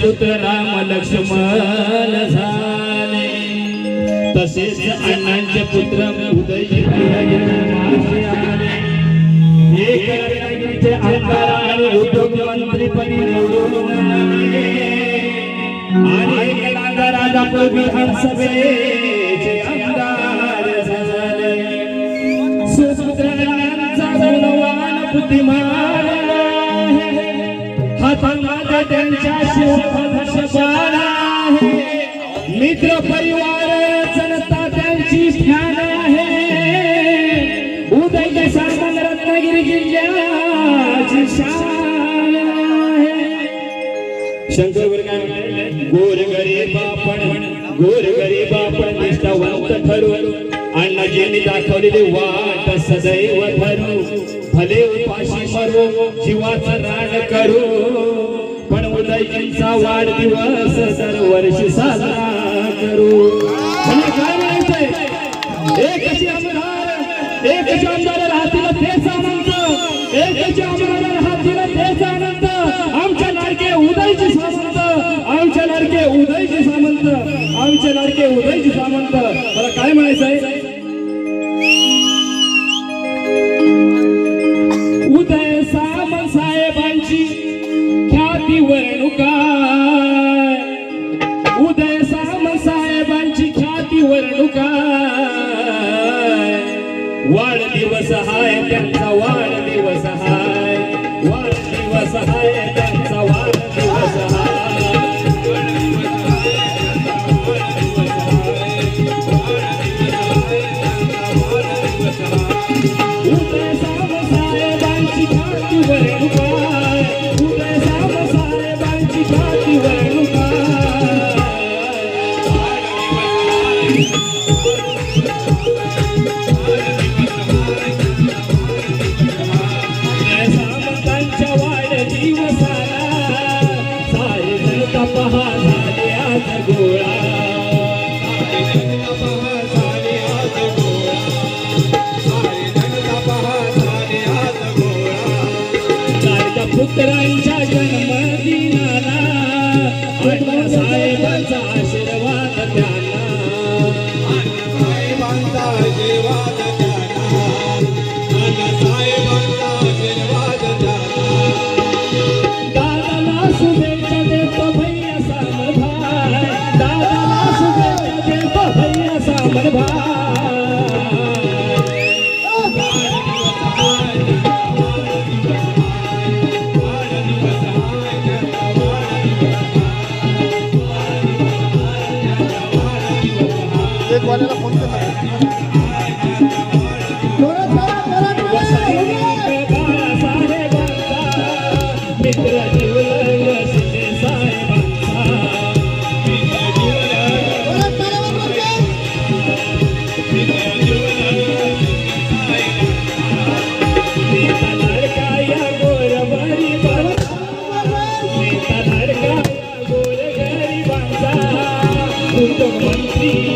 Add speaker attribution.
Speaker 1: पुत्र राम लक्ष्मण झाले. तसेच अण्णांचे पुत्र उदयजी आमदार आणि निवडून आणि राजापूर विधानसभेचे आमदार झाले. सुपुत्रांचा गुणवान बुद्धिमान त्यांच्या शिवधनुष्य आहे. मित्र परिवार जनता त्यांची ध्यान आहे. उदय सामान रत्नागिरी जिल्ह्याची शान आहे. शंकर वर काय गोर गरीब आपण. गोर गरीब आपण निष्ठावंत ठरू. अण्णाजींनी दाखवलेली वाट सदैव धरू भले उपाशी मरू जीवाचं रान करू. उदयजींचा वाढदिवस दरवर्षी साजरा करू. म्हणजे काय म्हणायचंय? एक एकच आमदार एकच आमदार. साहेबांची ख्याती वर्णुकाय वाढदिवस कुटुंब मंत्री